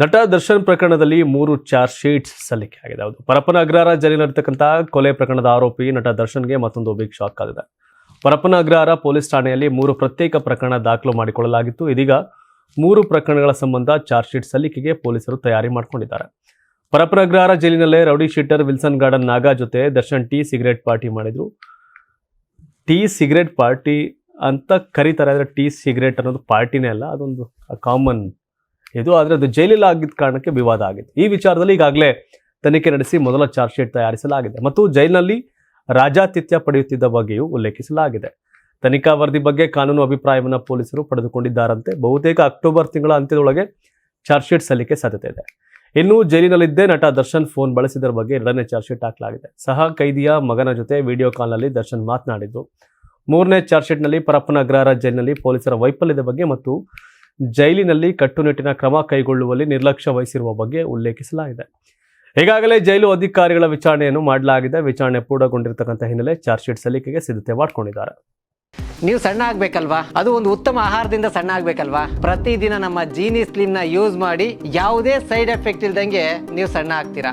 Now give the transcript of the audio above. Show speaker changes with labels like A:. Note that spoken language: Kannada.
A: ನಟ ದರ್ಶನ್ ಪ್ರಕರಣದಲ್ಲಿ ಮೂರು ಚಾರ್ಜ್ ಶೀಟ್ಸ್ ಸಲ್ಲಿಕೆಯಾಗಿದೆ ಹೌದು, ಪರಪ್ಪನ ಅಗ್ರಹಾರ ಕೊಲೆ ಪ್ರಕರಣದ ಆರೋಪಿ ನಟ ದರ್ಶನ್ಗೆ ಮತ್ತೊಂದು ಬಿಗ್ ಶಾಕ್ ಆಗಿದೆ. ಪರಪ್ಪನ ಅಗ್ರಹಾರ ಪೊಲೀಸ್ ಠಾಣೆಯಲ್ಲಿ ಮೂರು ಪ್ರತ್ಯೇಕ ಪ್ರಕರಣ ದಾಖಲು ಮಾಡಿಕೊಳ್ಳಲಾಗಿತ್ತು. ಇದೀಗ ಮೂರು ಪ್ರಕರಣಗಳ ಸಂಬಂಧ ಚಾರ್ಜ್ ಶೀಟ್ ಸಲ್ಲಿಕೆಗೆ ಪೊಲೀಸರು ತಯಾರಿ ಮಾಡಿಕೊಂಡಿದ್ದಾರೆ. Parappana Agrahara ಜೈಲಿನಲ್ಲೇ rowdy sheeter Wilson Garden Naga ಜೊತೆ ದರ್ಶನ್ ಟೀ ಸಿಗರೇಟ್ ಪಾರ್ಟಿ ಮಾಡಿದ್ರು. ಟೀ ಸಿಗರೇಟ್ ಪಾರ್ಟಿ ಅಂತ ಕರೀತಾರೆ, ಆದರೆ ಟೀ ಸಿಗರೇಟ್ ಅನ್ನೋದು ಪಾರ್ಟಿನೇ ಅಲ್ಲ, ಅದೊಂದು ಕಾಮನ್ ಇದು ಆದರೆ ಅದು ಜೈಲಲ್ಲಿ ಆಗಿದ್ದ ಕಾರಣಕ್ಕೆ ವಿವಾದ ಆಗಿದೆ ಈ ವಿಚಾರದಲ್ಲಿ ಈಗಾಗಲೇ ತನಿಖೆ ನಡೆಸಿ ಮೊದಲ ಚಾರ್ಜ್ ಶೀಟ್ ತಯಾರಿಸಲಾಗಿದೆ. ಮತ್ತು ಜೈಲಿನಲ್ಲಿ ರಾಜಾತಿಥ್ಯ ಪಡೆಯುತ್ತಿದ್ದ ಬಗ್ಗೆಯೂ ಉಲ್ಲೇಖಿಸಲಾಗಿದೆ. ತನಿಖಾ ವರದಿ ಬಗ್ಗೆ ಕಾನೂನು ಅಭಿಪ್ರಾಯವನ್ನು ಪೊಲೀಸರು ಪಡೆದುಕೊಂಡಿದ್ದಾರಂತೆ. ಬಹುತೇಕ ಅಕ್ಟೋಬರ್ ತಿಂಗಳ ಅಂತ್ಯದೊಳಗೆ ಚಾರ್ಜ್ ಶೀಟ್ ಸಲ್ಲಿಕೆ ಸಾಧ್ಯತೆ ಇದೆ. ಇನ್ನು ಜೈಲಿನಲ್ಲಿದ್ದೇ ನಟ ದರ್ಶನ್ ಫೋನ್ ಬಳಸಿದರ ಬಗ್ಗೆ ಎರಡನೇ ಚಾರ್ಜ್ ಶೀಟ್ ಹಾಕಲಾಗಿದೆ. ಸಹ ಕೈದಿಯ ಮಗನ ಜೊತೆ ವಿಡಿಯೋ ಕಾಲ್ನಲ್ಲಿ ದರ್ಶನ್ ಮಾತನಾಡಿದ್ದು, ಮೂರನೇ ಚಾರ್ಜ್ ಶೀಟ್ನಲ್ಲಿ ಪರಪ್ಪನ ಅಗ್ರಹಾರ ಜೈಲಿನಲ್ಲಿ ಪೊಲೀಸರ ವೈಫಲ್ಯದ ಬಗ್ಗೆ ಮತ್ತು ಜೈಲಿನಲ್ಲಿ ಕಟ್ಟುನಿಟ್ಟಿನ ಕ್ರಮ ಕೈಗೊಳ್ಳುವಲ್ಲಿ ನಿರ್ಲಕ್ಷ್ಯ ವಹಿಸಿರುವ ಬಗ್ಗೆ ಉಲ್ಲೇಖಿಸಲಾಗಿದೆ. ಈಗಾಗಲೇ ಜೈಲು ಅಧಿಕಾರಿಗಳ ವಿಚಾರಣೆಯನ್ನು ಮಾಡಲಾಗಿದೆ. ವಿಚಾರಣೆ ಪೂರ್ಣಗೊಂಡಿರತಕ್ಕಂಥ ಹಿನ್ನೆಲೆ ಚಾರ್ಜ್ ಶೀಟ್ ಸಲ್ಲಿಕೆಗೆ ಸಿದ್ಧತೆ ಮಾಡಿಕೊಂಡಿದ್ದಾರೆ.
B: ನೀವು ಸಣ್ಣ ಆಗ್ಬೇಕಲ್ವಾ? ಅದು ಒಂದು ಉತ್ತಮ ಆಹಾರದಿಂದ ಸಣ್ಣ ಆಗ್ಬೇಕಲ್ವಾ? ಪ್ರತಿದಿನ ನಮ್ಮ ಜೀನಿ ಸ್ಲಿಮ್ನ ಯೂಸ್ ಮಾಡಿ ಯಾವುದೇ ಸೈಡ್ ಎಫೆಕ್ಟ್ ಇಲ್ದಂಗೆ ನೀವು ಸಣ್ಣ ಆಗ್ತೀರಾ?